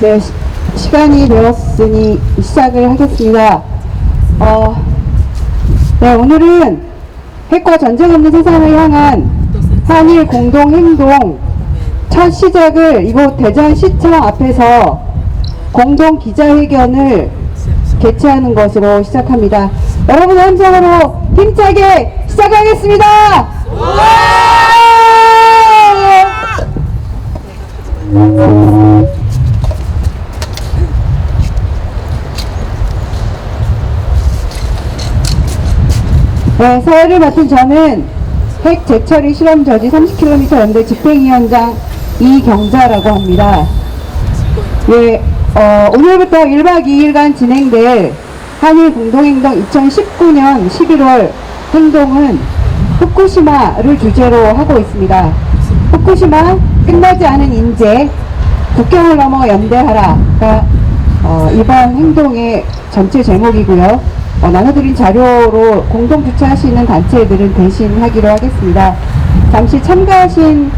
네, 시, 시간이 되었으니 시작을 하겠습니다. 어, 네, 오늘은 핵과 전쟁 없는 세상을 향한 한일 공동 행동 첫 시작을 이곳 대전시청 앞에서 공동 기자회견을 개최하는 것으로 시작합니다. 여러분의 함성으로 힘차게 시작하겠습니다! 네, 사회를 맡은 저는 핵 재처리 실험 저지 30km 연대 집행위원장 이경자라고 합니다. 예, 어, 오늘부터 1박 2일간 진행될 한일 공동행동 2019년 11월 행동은 후쿠시마를 주제로 하고 있습니다. 후쿠시마 끝나지 않은 인재 국경을 넘어 연대하라가 어, 이번 행동의 전체 제목이고요. 어, 나눠드린 자료로 공동 주최하시는 단체들은 대신하기로 하겠습니다. 잠시 참가하신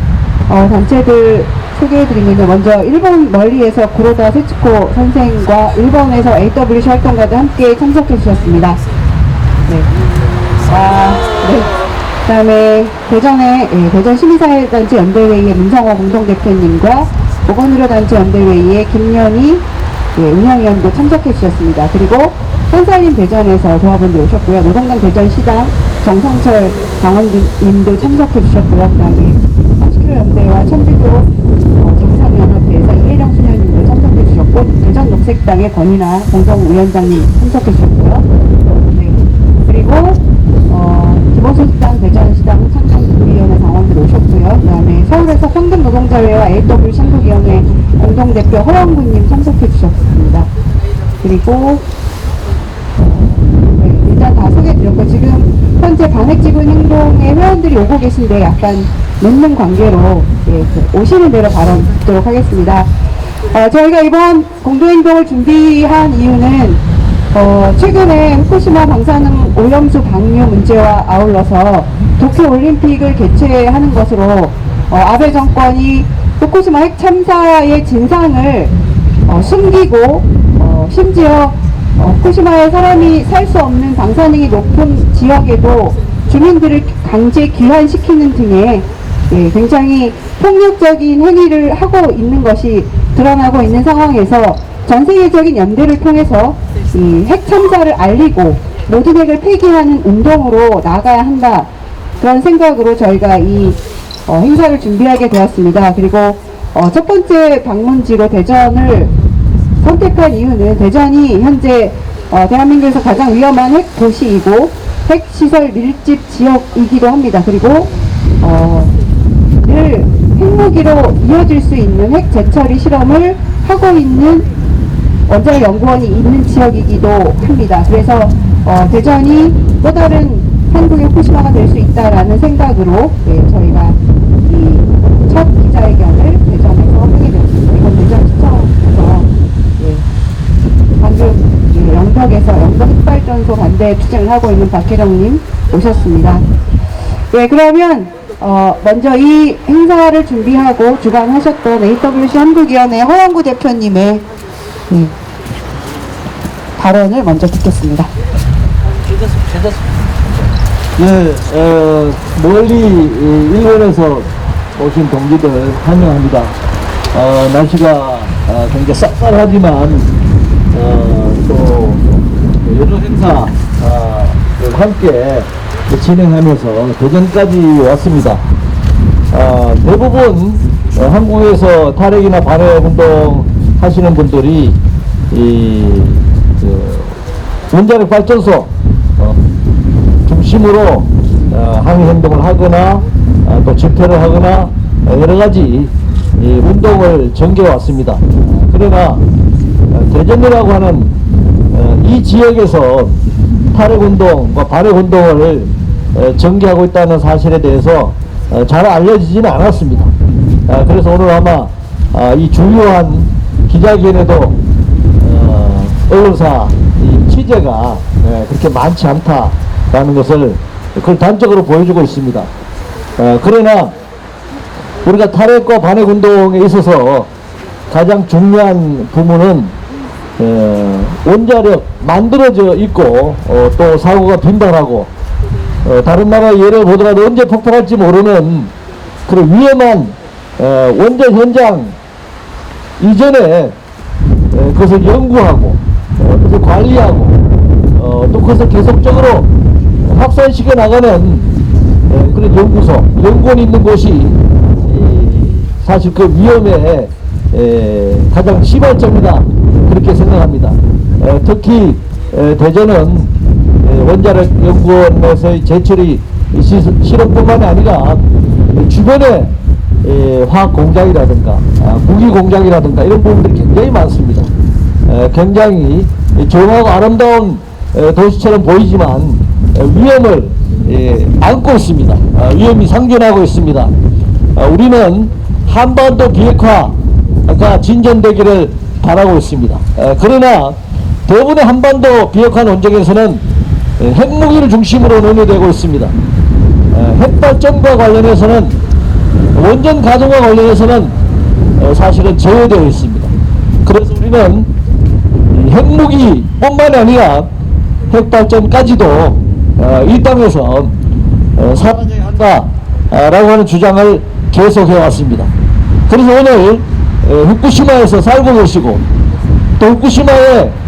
어, 단체들 소개해드리면 먼저 일본 멀리에서 구로다 세츠코 선생과 일본에서 AWC 활동가들 함께 참석해 주셨습니다. 네. 아, 네. 그 다음에 대전의 예, 대전 시민사회단체 연대회의의 문성호 공동대표님과 보건의료단체 연대회의의 김연희 예, 운영위원도 참석해 주셨습니다. 그리고 한살림 대전에서 조합원들 오셨고요. 노동당 대전시당 정성철 당원님도 참석해 주셨고요. 그 다음에 30km 연대와 천주교 어, 정상연합회에서 이혜령 수녀님도 참석해 주셨고 대전 녹색당의 권인아 공동위원장님 참석해 주셨고요. 네. 그리고 어, 기본소득당 대전시당 창당위원회 당원들 오셨고요. 그 다음에 서울에서 평등노동자회와 AW 신국위원회 공동대표 허영구님 참석해 주셨습니다. 그리고 네, 일단 다 소개해드렸고 지금 현재 반핵지분 행동의 회원들이 오고 계신데 약간 늦는 관계로 예, 그 오시는 대로 발언 듣도록 하겠습니다. 어, 저희가 이번 공동행동을 준비한 이유는 어, 최근에 후쿠시마 방사능 오염수 방류 문제와 아울러서 도쿄올림픽을 개최하는 것으로 어, 아베 정권이 후쿠시마 핵 참사의 진상을 어, 숨기고 어, 심지어 어, 후쿠시마에 사람이 살 수 없는 방사능이 높은 지역에도 주민들을 강제 귀환시키는 등의 예, 굉장히 폭력적인 행위를 하고 있는 것이 드러나고 있는 상황에서 전 세계적인 연대를 통해서 이 핵 참사를 알리고 모든 핵을 폐기하는 운동으로 나가야 한다 그런 생각으로 저희가 이 어, 행사를 준비하게 되었습니다. 그리고 어, 첫 번째 방문지로 대전을 선택한 이유는 대전이 현재 어, 대한민국에서 가장 위험한 핵 도시이고 핵 시설 밀집 지역이기도 합니다. 그리고 어, 늘 핵무기로 이어질 수 있는 핵 재처리 실험을 하고 있는 원자력 연구원이 있는 지역이기도 합니다. 그래서 어, 대전이 또 다른 한국의 후쿠시마가 될 수 있다라는 생각으로 예, 저희가 이 첫 기자회견을 대전에서 하게 되었습니다. 이건 대전시청에서 예, 이 영덕에서 영덕 흑발전소 반대 투쟁을 하고 있는 박혜령님 오셨습니다. 네, 그러면 어, 먼저 이 행사를 준비하고 주관하셨던 AWC 한국위원회 허영구 대표님의 네, 발언을 먼저 듣겠습니다. 예, 어, 멀리 이, 일본에서 오신 동지들 환영합니다. 어, 날씨가 어, 굉장히 쌀쌀하지만 어, 또 여러 행사 어, 를 함께 진행하면서 대전까지 왔습니다. 어, 대부분 어, 한국에서 탈핵이나 반핵 운동 하시는 분들이 이 그, 원자력 발전소 어, 중심으로 어, 항의 행동을 하거나 어, 또 집회를 하거나 어, 여러 가지 이 운동을 전개해 왔습니다. 어, 그러나 어, 대전이라고 하는 어, 이 지역에서 탈핵 운동과 반핵 운동을 어, 전개하고 있다는 사실에 대해서 어, 잘 알려지지는 않았습니다. 아, 그래서 오늘 아마 아, 이 주요한 기자회견에도 어, 언론사 이 취재가 예, 그렇게 많지 않다라는 것을 그걸 단적으로 보여주고 있습니다. 어, 그러나 우리가 탈핵과 반핵 운동에 있어서 가장 중요한 부분은 어, 원자력 만들어져 있고 어, 또 사고가 빈발하고 어, 다른 나라 예를 보더라도 언제 폭발할지 모르는 그런 위험한 어, 원전 현장 이전에 어, 그것을 연구하고 어, 그것을 관리하고 어, 또 그것을 계속적으로 확산시켜 나가는 어, 그런 연구소, 연구원이 있는 곳이 이, 사실 그 위험의 에, 가장 시발점이다 그렇게 생각합니다. 에, 특히 에, 대전은 에, 원자력 연구원에서의 제철이 시, 실험뿐만이 아니라 주변에 에, 화학 공장이라든가 아, 무기 공장이라든가 이런 부분들이 굉장히 많습니다. 에, 굉장히 조용하고 아름다운 에, 도시처럼 보이지만 에, 위험을 예, 안고 있습니다. 아, 위험이 상존하고 있습니다. 아, 우리는 한반도 비핵화가 진전되기를 바라고 있습니다. 에, 그러나 대부분의 한반도 비핵화 논쟁에서는 에, 핵무기를 중심으로 논의되고 있습니다. 에, 핵발전과 관련해서는 원전 가동과 관련해서는 어, 사실은 제외되어 있습니다. 그래서 우리는 이 핵무기뿐만이 아니라 핵발전까지도 어, 이 땅에서 어, 사라져야 한다라고 하는 주장을 계속해 왔습니다. 그래서 오늘 어, 후쿠시마에서 살고 계시고 또 후쿠시마의 어,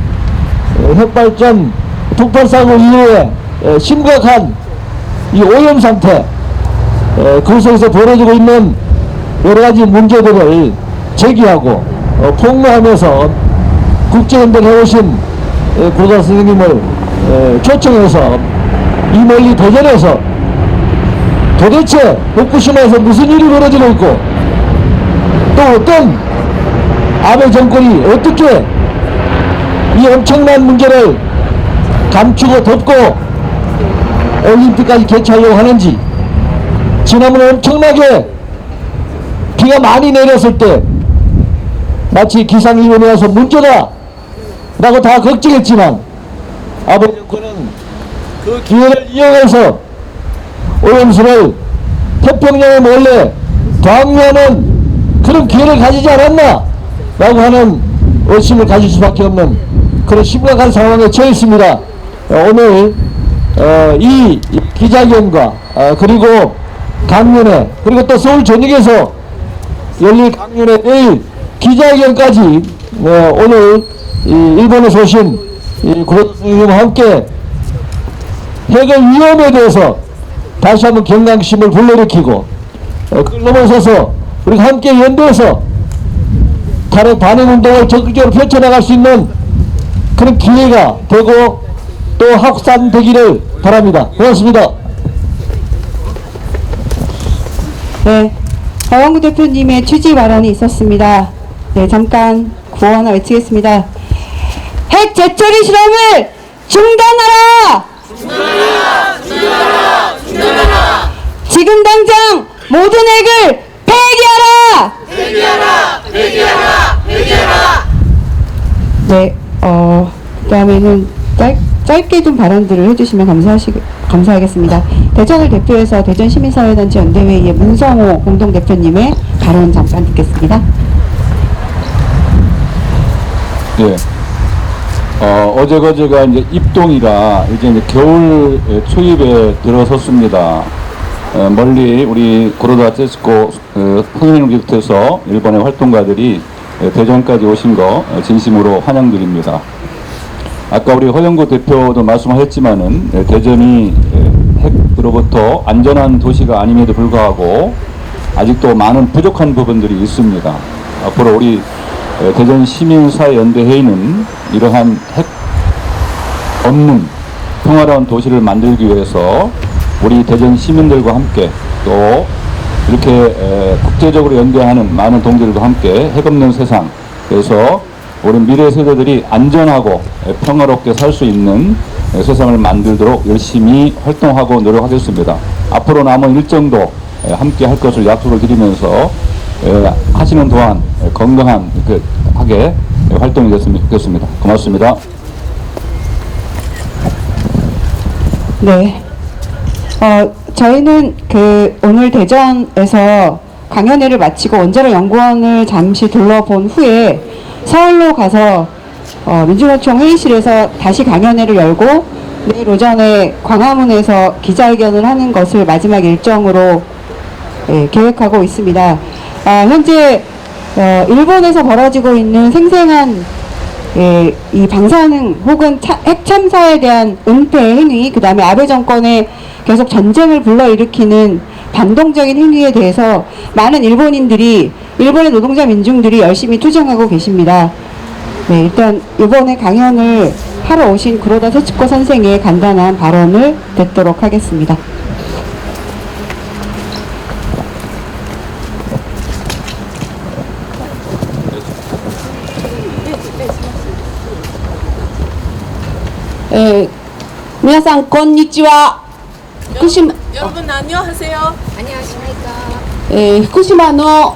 핵발전 폭발 사고 이후에 어, 심각한 이 오염 상태 에, 그곳에서 벌어지고 있는 여러 가지 문제들을 제기하고 어, 폭로하면서 국제연대를 해오신 에, 고사 선생님을 에, 초청해서 이 멀리 대전에서 도대체 후쿠시마에서 무슨 일이 벌어지고 있고 또 어떤 아베 정권이 어떻게 이 엄청난 문제를 감추고 덮고 올림픽까지 개최하려고 하는지 지난번에 엄청나게 비가 많이 내렸을 때 마치 기상위원회 와서 문제다 라고 다 걱정했지만 아버지 정권은 그 기회를 이용해서 오염수를 태평양에 몰래 방류하는 그런 기회를 가지지 않았나 라고 하는 의심을 가질 수밖에 없는 그런 심각한 상황에 처해 있습니다. 어, 오늘 어, 이 기자회견과 어, 그리고 강연회 그리고 또 서울 전역에서 열릴 강연회 내일 기자회견까지 어, 오늘 이 일본에서 오신 선생님과 함께 핵의 위험에 대해서 다시 한번 경각심을 불러일으키고 어, 그걸 넘어서서 우리가 함께 연대해서 탄핵 반응 운동을 적극적으로 펼쳐나갈 수 있는 그런 기회가 되고 또 확산되기를 바랍니다. 고맙습니다. 네, 박원구 대표님의 취지 발언이 있었습니다. 네, 잠깐 구호 하나 외치겠습니다. 핵 재처리 실험을 중단하라! 중단하라! 중단하라! 중단하라! 지금 당장 모든 핵을 폐기하라! 폐기하라! 폐기하라! 폐기하라! 네, 다음에는 짧, 짧게 좀 발언들을 해주시면 감사하시, 감사하겠습니다. 대전을 대표해서 대전 시민사회단체 연대회의의 문성호 공동대표님의 발언 잠깐 듣겠습니다. 예. 어, 어제 그제가 이제 입동이라 이제, 이제 겨울 초입에 들어섰습니다. 어, 멀리 우리 고로다 세스코 어, 흥행기부터서 일본의 활동가들이 예, 대전까지 오신 거 어, 진심으로 환영드립니다. 아까 우리 허영구 대표도 말씀하셨지만은 예, 대전이 예, 핵으로부터 안전한 도시가 아님에도 불구하고 아직도 많은 부족한 부분들이 있습니다. 앞으로 우리 예, 대전 시민사회연대회의는 이러한 핵 없는 평화로운 도시를 만들기 위해서 우리 대전 시민들과 함께 또 이렇게 에, 국제적으로 연대하는 많은 동지들과 함께 핵 없는 세상 그래서 우리 미래 세대들이 안전하고 에, 평화롭게 살 수 있는 에, 세상을 만들도록 열심히 활동하고 노력하겠습니다. 앞으로 남은 일정도 에, 함께 할 것을 약속을 드리면서 에, 하시는 동안 에, 건강한 그 하게 에, 활동이 됐으면 좋겠습니다. 고맙습니다. 네. 어, 저희는 그 오늘 대전에서 강연회를 마치고 원자로 연구원을 잠시 둘러본 후에 서울로 가서 어, 민주노총 회의실에서 다시 강연회를 열고 내일 오전에 광화문에서 기자회견을 하는 것을 마지막 일정으로 예, 계획하고 있습니다. 아, 현재 어, 일본에서 벌어지고 있는 생생한 예, 이 방사능 혹은 차- 핵 참사에 대한 은폐 행위, 그 다음에 아베 정권의 계속 전쟁을 불러일으키는 반동적인 행위에 대해서 많은 일본인들이, 일본의 노동자 민중들이 열심히 투쟁하고 계십니다. 네, 일단 이번에 강연을 하러 오신 구로다 세츠코 선생의 간단한 발언을 듣도록 하겠습니다. 에, 皆さんこんにちは。福島 여러분 안녕하세요. 에,ー福島の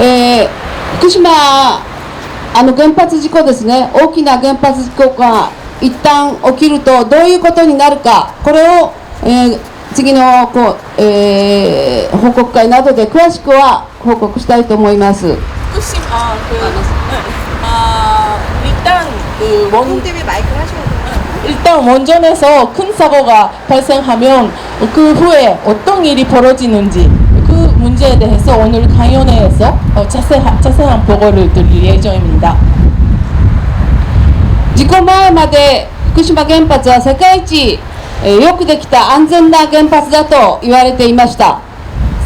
えー福島あの原発事故ですね、大きな原発事故が一旦起きるとどういうことになるか、これを、えー次のこう、えー報告会などで詳しくは報告したいと思います。 후쿠시마 아, 그, 네. 아, 일단 그 원, 일단 원전에서 큰 사고가 발생하면 그 후에 어떤 일이 벌어지는지 그 문제에 대해서 오늘 강연회에서 어, 자세한, 자세한 보고를 드릴 예정입니다. 事故前まで福島原発は世界一、えーよくできた安全な原発だと言われていました。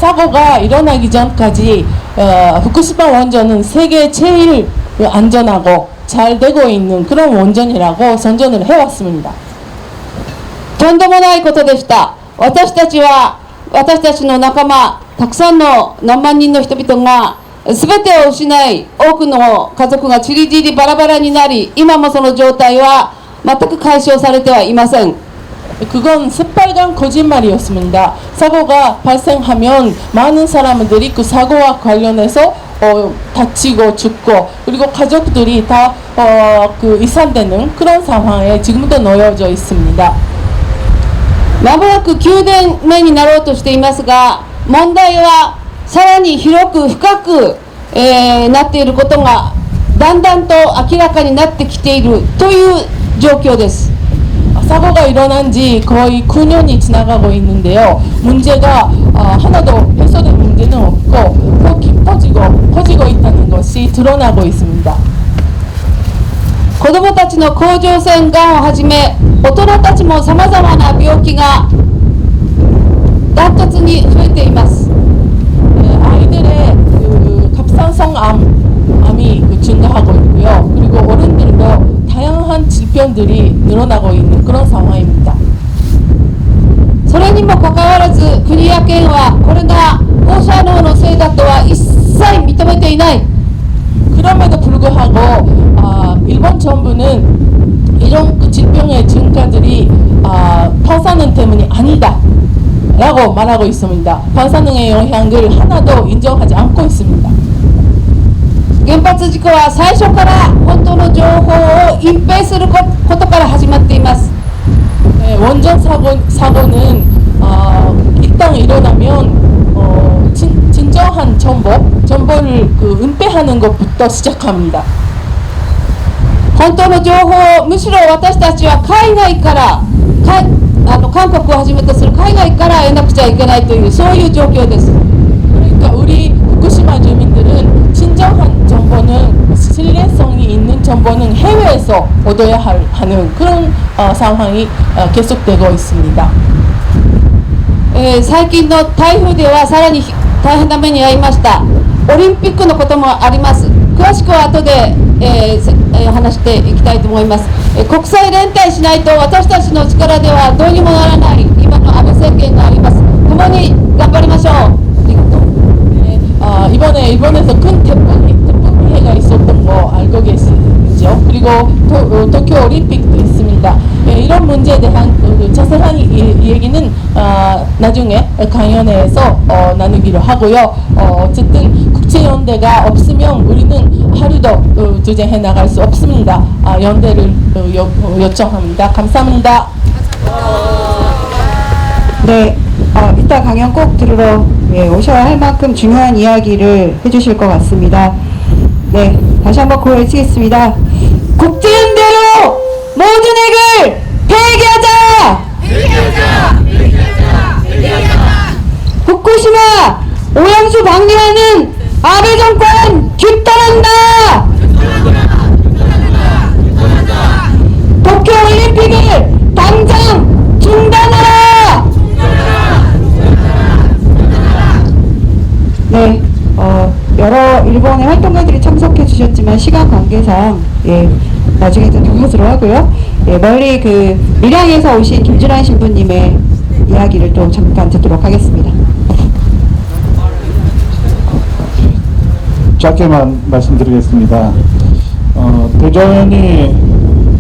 사고가 일어나기 전까지 어, 후쿠시마 원전은 세계 제일 안전하고 잘 되고 있는 그런 원전이라고 선전을 해왔습니다. とんでもないことでした。私たちは、私たちの仲間、 たくさんの何万人の人々が、すべてを失い、多くの家族がちりぢりバラバラになり、今もその状態は全く解消されてはいません。 그건 새빨간 거짓말이었습니다. 사고가 발생하면 많은 사람들이 그 사고와 관련해서 어, 다치고 죽고 그리고 가족들이 다 어, 그 이산되는 그런 상황에 지금도 놓여져 있습니다. まもなく9年目になろうとしていますが、 問題はさらに広く深く、えーなっていることがだんだんと明らかになってきているという状況です。 사고가 일어난 지 거의 9년이 지나가고 있는데요. 문제가 어, 하나도 해소된 문제는 없고 더 깊어지고 커지고 있다는 것이 드러나고 있습니다. 子どもたちの甲状腺がんをはじめ大人たちもさまざまな病気が ダントツに増えています 네, 아이들의 그 갑상선암 암이 그 증가하고 있고요. 그리고 어른들도 다양한 질병들이 늘어나고 있는 그런 상황입니다. それにもかかわらず国や県はこれが放射能のせいだとは一切認めていない 그럼에도 불구하고 아, 일본 정부는 이런 그 질병의 증가들이 아, 방사능 때문이 아니다. 라고 말하고 있습니다. 방사능의 영향을 하나도 인정하지 않고 있습니다. 原発事故は最初から本当の情報を隠蔽するこことから始まっています 네, 원전 사고, 사고는 어, 일단 일어나면 어, 진, 진정한 정보, 정보를 그 은폐하는 것부터 시작합니다. 本当の情報をむしろ私たちは海外からか あの韓国をはじめとする海外から得なくちゃいけないというそういう状況です 그러니까 우리 후쿠시마 주민들은 진정한 정보는 신뢰성이 있는 정보는 해외에서 얻어야 할, 하는 그런 어, 상황이 어, 계속되고 있습니다. えー最近の台風ではさらにひ大変な目に遭いましたオリンピックのこともあります詳しくは後で、 えー、話していきたいと思います、えー、国際連帯しないと私たちの力ではどうにもならない今の安倍政権があります共に頑張りましょう아 이번에 일본에서 큰 태 풍, 태풍 피해가 있었던 거 알고 계시 죠? 그리東京オリンピック있습みた. 예, 이런 문제에 대한 그 자세한 이, 이 얘기는 어, 나중에 강연회에서 어, 나누기로 하고요. 어, 어쨌든 국제연대가 없으면 우리는 하루도 어, 투쟁해 나갈 수 없습니다. 아, 연대를 어, 요, 어, 요청합니다. 감사합니다. 네, 어, 이따 강연 꼭 들으러 예, 오셔야 할 만큼 중요한 이야기를 해주실 것 같습니다. 네, 다시 한번 고해 외치겠습니다. 국제연대로 모든 핵을 폐기하자! 후쿠시마 오염수 방류하는 아베 정권 규탄한다! 도쿄 올림픽을 당장 중단하라! 네, 어, 여러 일본의 활동가들이 참석해 주셨지만 시간 관계상 예, 나중에 좀 하도록 하고요. 예, 멀리 그 밀양에서 오신 김준환 신부님의 이야기를 또 잠깐 듣도록 하겠습니다. 짧게만 말씀드리겠습니다. 어, 대전이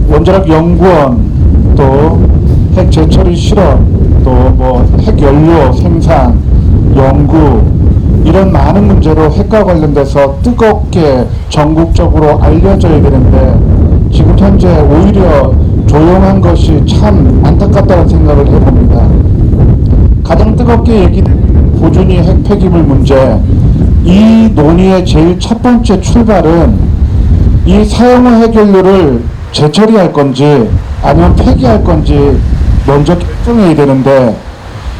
원자력 연구원 또 핵 재처리 실험 또 뭐 핵연료 생산 연구 이런 많은 문제로 핵과 관련돼서 뜨겁게 전국적으로 알려져야 되는데 지금 현재 오히려 조용한 것이 참 안타깝다는 생각을 해봅니다. 가장 뜨겁게 얘기된 고준위 핵 폐기물 문제 이 논의의 제일 첫 번째 출발은 이 사용 후 해결료를 재처리할 건지 아니면 폐기할 건지 먼저 결정해야 되는데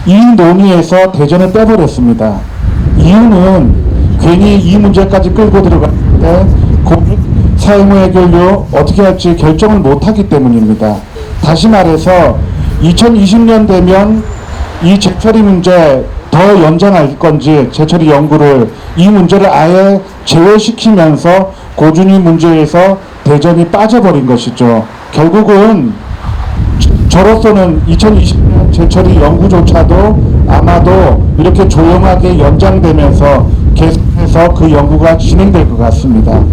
이 논의에서 대전을 빼버렸습니다. 이유는 괜히 이 문제까지 끌고 들어갔는데 후 해결료 어떻게 할지 결정을 못하기 때문입니다. 다시 말해서 2020년 되면 이 재처리 문제 더 연장할 건지 재처리 연구를 이 문제를 아예 제외시키면서 고준위 문제에서 대전이 빠져버린 것이죠. 결국은 저로서는 2020년 재처리 연구조차도 아마도 이렇게 조용하게 연장되면서 계속해서 그 연구가 진행될 것 같습니다.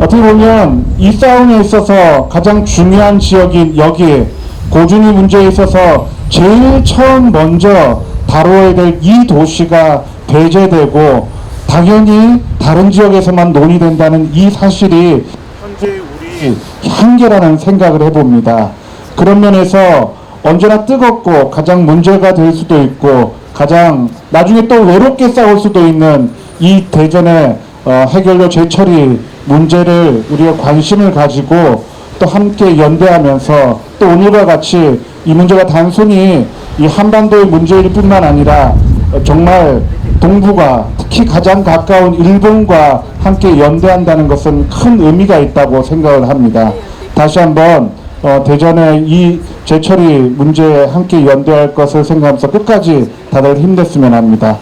어떻게 보면 이 싸움에 있어서 가장 중요한 지역인 여기 고준위 문제에 있어서 제일 처음 먼저 다뤄야 될 이 도시가 배제되고 당연히 다른 지역에서만 논의된다는 이 사실이 현재 우리 한계라는 생각을 해봅니다. 그런 면에서 언제나 뜨겁고 가장 문제가 될 수도 있고 가장 나중에 또 외롭게 싸울 수도 있는 이 대전의 어, 해결료 재처리 문제를 우리가 관심을 가지고 또 함께 연대하면서 또 오늘과 같이 이 문제가 단순히 이 한반도의 문제일 뿐만 아니라 어, 정말 동북아 특히 가장 가까운 일본과 함께 연대한다는 것은 큰 의미가 있다고 생각을 합니다. 다시 한번 어, 대전의 이 재처리 문제에 함께 연대할 것을 생각하면서 끝까지 다들 힘냈으면 합니다.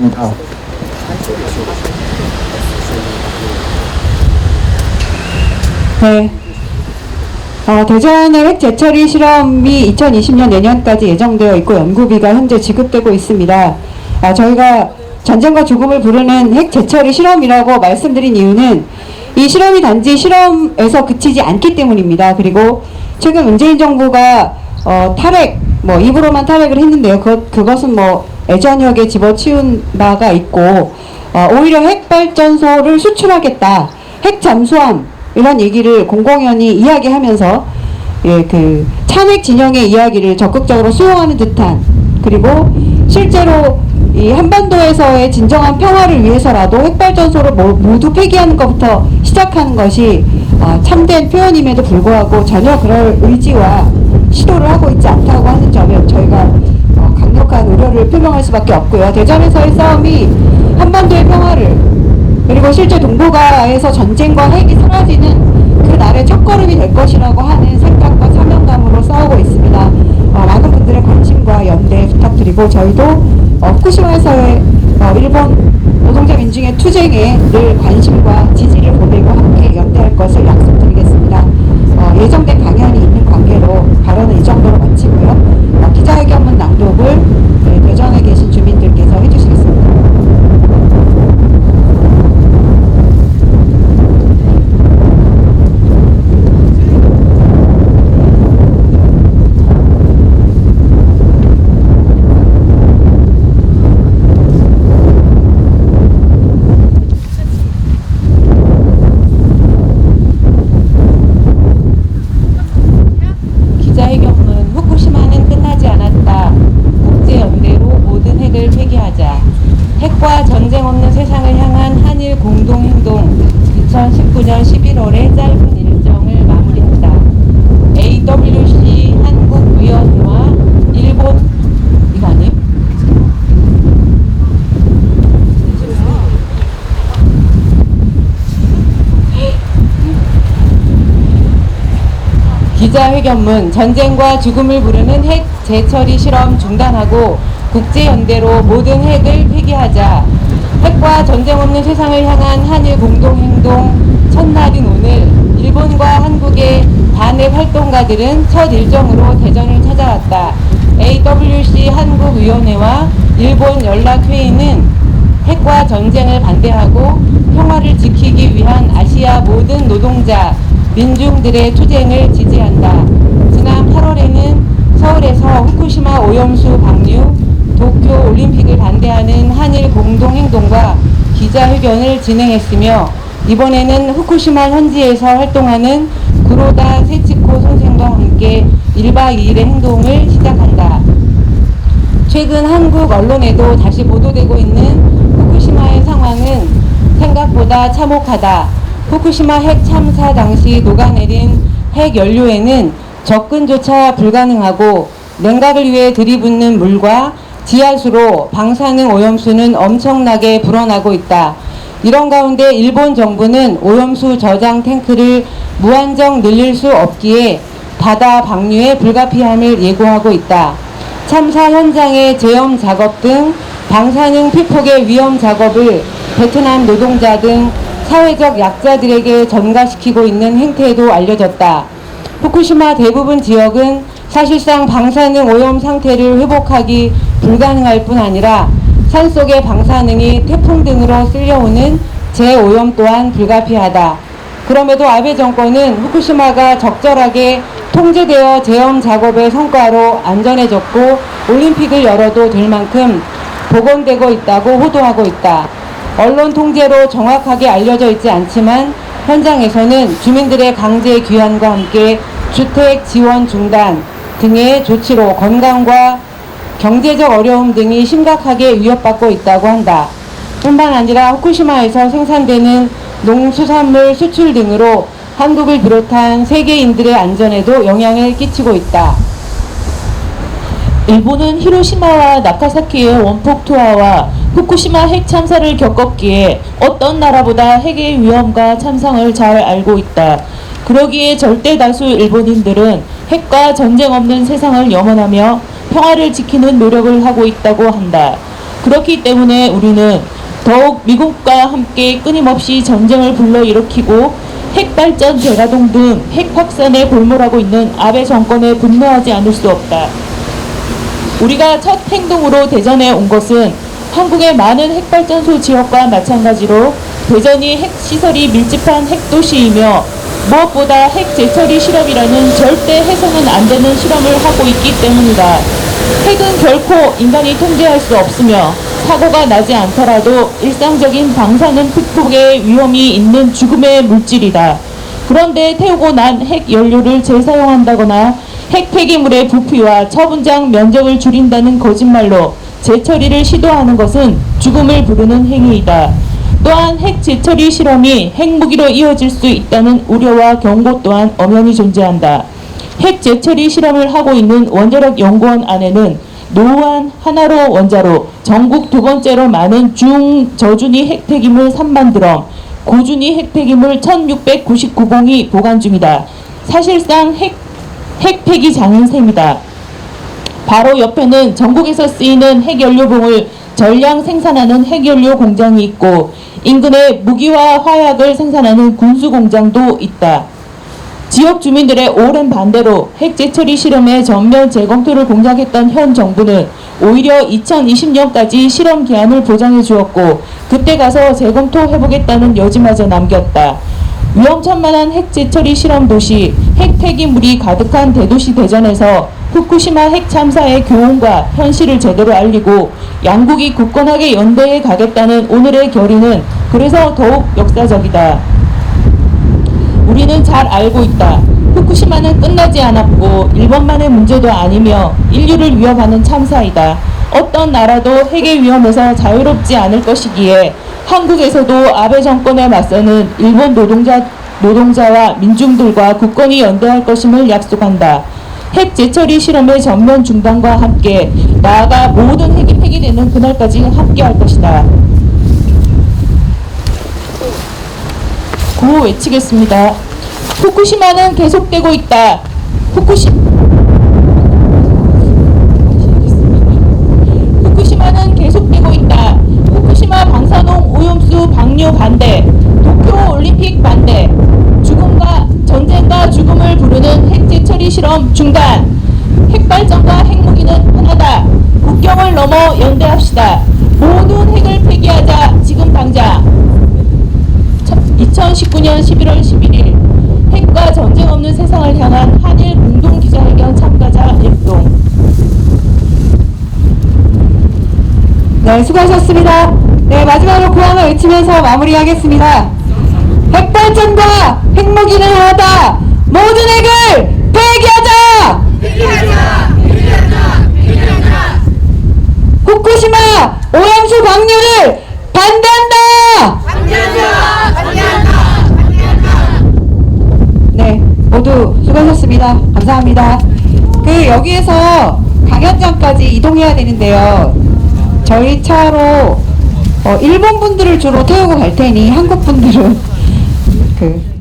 감사합니다. 네. 어, 대전의 핵 재처리 실험이 2020년 내년까지 예정되어 있고 연구비가 현재 지급되고 있습니다. 아, 저희가 전쟁과 죽음을 부르는 핵 재처리 실험이라고 말씀드린 이유는 이 실험이 단지 실험에서 그치지 않기 때문입니다. 그리고 최근 문재인 정부가 어, 탈핵, 뭐 입으로만 탈핵을 했는데요. 그, 그것은 뭐 애전역에 집어치운 바가 있고 어, 오히려 핵 발전소를 수출하겠다, 핵 잠수함 이런 얘기를 공공연히 이야기하면서 예, 그 찬핵 진영의 이야기를 적극적으로 수용하는 듯한 그리고 실제로 이 한반도에서의 진정한 평화를 위해서라도 핵발전소를 모- 모두 폐기하는 것부터 시작하는 것이 아, 참된 표현임에도 불구하고 전혀 그럴 의지와 시도를 하고 있지 않다고 하는 점에 저희가 어, 강력한 우려를 표명할 수밖에 없고요. 대전에서의 싸움이 한반도의 평화를 그리고 실제 동북아에서 전쟁과 핵이 사라지는 그 날의 첫걸음이 될 것이라고 하는 생각과 사명감으로 싸우고 있습니다. 어, 많은 분들의 관심과 연대 부탁드리고 저희도 어, 후쿠시마에서의 어, 일본 노동자 민중의 투쟁에 늘 관심과 지지를 보내고 함께 연대할 것을 약속드리겠습니다. 어, 예정된 강연이 있는 관계로 발언은 이 정도로 마치고요. 어, 기자회견문 낭독을 네, 대전에 계신 주민들께서 해주시겠습니다. 전쟁 없는 세상을 향한 한일 공동행동 2019년 11월에 짧은 일정을 마무리한다. AWC 한국위원회와 일본 이거 아님? 기자회견문 전쟁과 죽음을 부르는 핵 재처리 실험 중단하고 국제연대로 모든 핵을 폐기하자 핵과 전쟁 없는 세상을 향한 한일 공동행동 첫날인 오늘 일본과 한국의 반핵 활동가들은 첫 일정으로 대전을 찾아왔다. AWC 한국위원회와 일본 연락회의는 핵과 전쟁을 반대하고 평화를 지키기 위한 아시아 모든 노동자, 민중들의 투쟁을 지지한다. 지난 8월에는 서울에서 후쿠시마 오염수 방류, 도쿄 올림픽을 반대하는 한일 공동행동과 기자회견을 진행했으며 이번에는 후쿠시마 현지에서 활동하는 구로다 세치코 선생과 함께 1박 2일의 행동을 시작한다. 최근 한국 언론에도 다시 보도되고 있는 상황은 생각보다 참혹하다. 후쿠시마 핵 참사 당시 녹아내린 핵 연료에는 접근조차 불가능하고 냉각을 위해 들이붓는 물과 지하수로 방사능 오염수는 엄청나게 불어나고 있다. 이런 가운데 일본 정부는 오염수 저장 탱크를 무한정 늘릴 수 없기에 바다 방류에 불가피함을 예고하고 있다. 참사 현장의 제염 작업 등 방사능 피폭의 위험 작업을 베트남 노동자 등 사회적 약자들에게 전가시키고 있는 행태도 알려졌다. 후쿠시마 대부분 지역은 사실상 방사능 오염 상태를 회복하기 불가능할 뿐 아니라 산 속의 방사능이 태풍 등으로 쓸려오는 재오염 또한 불가피하다. 그럼에도 아베 정권은 후쿠시마가 적절하게 통제되어 제염 작업의 성과로 안전해졌고 올림픽을 열어도 될 만큼 복원되고 있다고 호도하고 있다. 언론 통제로 정확하게 알려져 있지 않지만 현장에서는 주민들의 강제 귀환과 함께 주택 지원 중단 등의 조치로 건강과 경제적 어려움 등이 심각하게 위협받고 있다고 한다. 뿐만 아니라 후쿠시마에서 생산되는 농수산물 수출 등으로 한국을 비롯한 세계인들의 안전에도 영향을 끼치고 있다. 일본은 히로시마와 나카사키의 원폭 투하와 후쿠시마 핵 참사를 겪었기에 어떤 나라보다 핵의 위험과 참상을 잘 알고 있다. 그러기에 절대 다수 일본인들은 핵과 전쟁 없는 세상을 염원하며 평화를 지키는 노력을 하고 있다고 한다. 그렇기 때문에 우리는 더욱 미국과 함께 끊임없이 전쟁을 불러일으키고 핵 발전 대가동 등 핵 확산에 골몰하고 있는 아베 정권에 분노하지 않을 수 없다. 우리가 첫 행동으로 대전에 온 것은 한국의 많은 핵발전소 지역과 마찬가지로 대전이 핵시설이 밀집한 핵도시이며 무엇보다 핵 재처리 실험이라는 절대 해서는 안 되는 실험을 하고 있기 때문이다. 핵은 결코 인간이 통제할 수 없으며 사고가 나지 않더라도 일상적인 방사능 피폭의 위험이 있는 죽음의 물질이다. 그런데 태우고 난 핵 연료를 재사용한다거나 핵 폐기물의 부피와 처분장 면적을 줄인다는 거짓말로 재처리를 시도하는 것은 죽음을 부르는 행위이다. 또한 핵 재처리 실험이 핵무기로 이어질 수 있다는 우려와 경고 또한 엄연히 존재한다. 핵 재처리 실험을 하고 있는 원자력 연구원 안에는 노후한 하나로 원자로 전국 두 번째로 많은 중저준위 핵폐기물 3만 드럼, 고준위 핵폐기물 1699봉이 보관 중이다. 사실상 핵, 핵폐기 장인 셈이다. 바로 옆에는 전국에서 쓰이는 핵연료봉을 전량 생산하는 핵연료 공장이 있고 인근에 무기와 화약을 생산하는 군수 공장도 있다. 지역 주민들의 오랜 반대로 핵 재처리 실험의 전면 재검토를 공약했던 현 정부는 오히려 2020년까지 실험 기한을 보장해 주었고 그때 가서 재검토 해보겠다는 여지마저 남겼다. 위험천만한 핵 재 처리 실험 도시, 핵 폐기 물이 가득한 대도시 대전에서 후쿠시마 핵 참사의 교훈과 현실을 제대로 알리고 양국이 굳건하게 연대해 가겠다는 오늘의 결의는 그래서 더욱 역사적이다. 우리는 잘 알고 있다. 후쿠시마는 끝나지 않았고 일본만의 문제도 아니며 인류를 위협하는 참사이다. 어떤 나라도 핵의 위험에서 자유롭지 않을 것이기에 한국에서도 아베 정권에 맞서는 일본 노동자, 노동자와 민중들과 굳건히 연대할 것임을 약속한다. 핵 재처리 실험의 전면 중단과 함께 나아가 모든 핵이 폐기되는 그날까지 함께할 것이다. 구호 외치겠습니다. 후쿠시마는 계속되고 있다. 후쿠시 후쿠시마는 계속되고 있다. 후쿠시마 방사능 오염수 방류 반대. 도쿄 올림픽 반대. 죽음과 전쟁과 죽음을 부르는 핵 재처리 실험 중단. 핵 발전과 핵무기는 하나다. 국경을 넘어 연대합시다. 모든 핵을 폐기하자. 지금 당장. 2019년 11월 11일 핵과 전쟁 없는 세상을 향한 한일 공동 기자회견 참가자 일동 네, 수고하셨습니다. 네, 마지막으로 구원을 외치면서 마무리하겠습니다. 핵발전과 핵무기는 하나다. 모든 핵을 폐기하자. 후쿠시마 오염수 방류를 반대한다. 네, 모두 수고하셨습니다. 감사합니다. 그 여기에서 강연장까지 이동해야 되는데요. 저희 차로 어, 일본 분들을 주로 태우고 갈 테니 한국 분들은 그